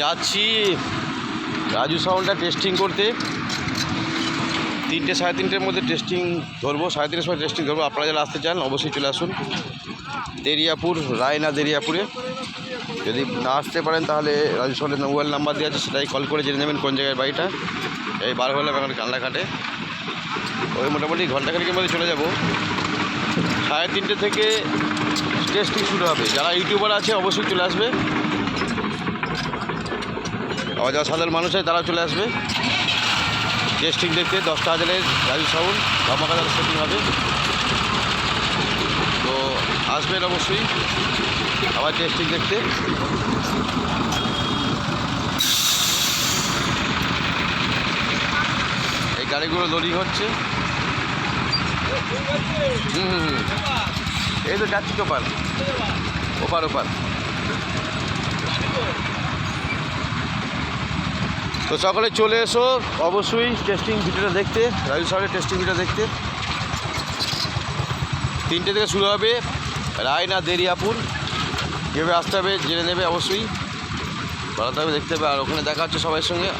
যাচ্ছি রাজু সাউন্ডটা টেস্টিং করতে। তিনটে, সাড়ে তিনটের মধ্যে টেস্টিং ধরবো, সাড়ে তিনটের সময় টেস্টিং ধরবো। আপনারা যারা আসতে চান, অবশ্যই চলে আসুন। দেরিয়াপুর, রায়না দেরিয়াপুরে। যদি না আসতে পারেন, তাহলে রাজু সাউন্ডের মোবাইল নাম্বার দেওয়া আছে, সেটাই কল করে জেনে নেবেন কোন জায়গায় বাড়িটা। এই বার হলাম এখন ওই মোটামুটি ঘন্টাখানেকের মধ্যে চলে যাব। সাড়ে তিনটে থেকে টেস্টিং শুরু হবে। যারা ইউটিউবার আছে, অবশ্যই চলে আসবে। আবার যারা সাধারণ মানুষ আছে তারাও চলে আসবে। টেস্টিং দেখতে, দশটা হাজারের রাজু সাউন্ড ধামাকাদার সেটিং হবে। তো আসবেন অবশ্যই, আবার টেস্টিং দেখতে। এই গাড়িগুলো লোডিং হচ্ছে। এই তো যাচ্ছি ওপার। ওপার ওপার। তো সকালে চলে এসো, অবশ্যই টেস্টিং ভিডিওটা দেখতে, রাজু সাহেবের টেস্টিং ভিডিও দেখতে। তিনটে থেকে শুরু হবে রায় না দেরিয়াপুর। কীভাবে আসতে হবে, জেনে নেবে অবশ্যই। ভালো থাকবে, দেখতে হবে। আর ওখানে দেখা হচ্ছে সবার সঙ্গে।